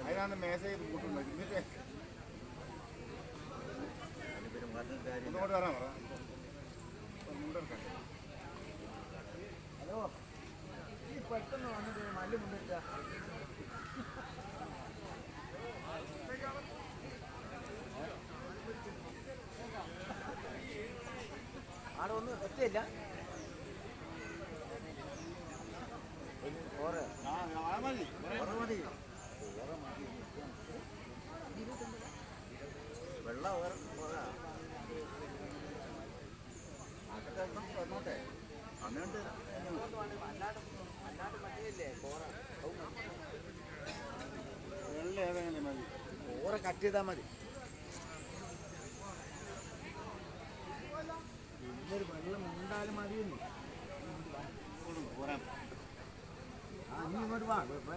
അതിനാണ് മേശയിൽ കൂട്ടുന്നത് എന്നിട്ട് ഒന്നുകൂടെ വരാൻ പറ ഹലോ. ഈ പെട്ടെന്ന് വന്നിട്ട് മല്ല് മുന്നിട്ടാ ആടെ ഒന്ന് ഒറ്റയില്ല വെള്ളം ഏതെങ്കിലും മതി. കട്ട് ചെയ്താൽ മതി. 你没这玩意我